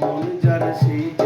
মন যার সেই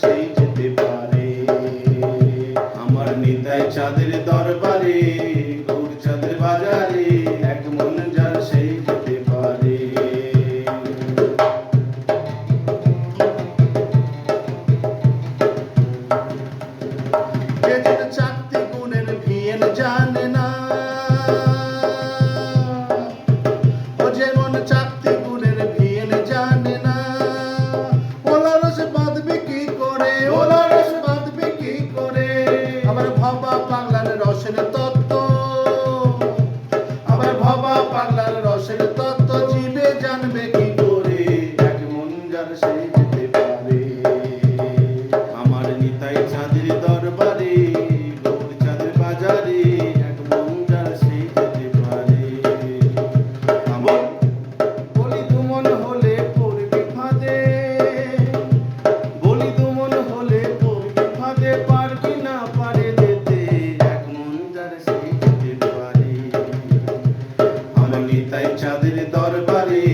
সেই যেতে পারে। আমার নিতাই চাঁদের দরবারে গৌর বাজারে, এক মন যার সেই যেতে পারে। চাকতি গুণের ভিয়েন জানে না। ও যেমন চাকতি নিতাই চাঁদের দরবারে।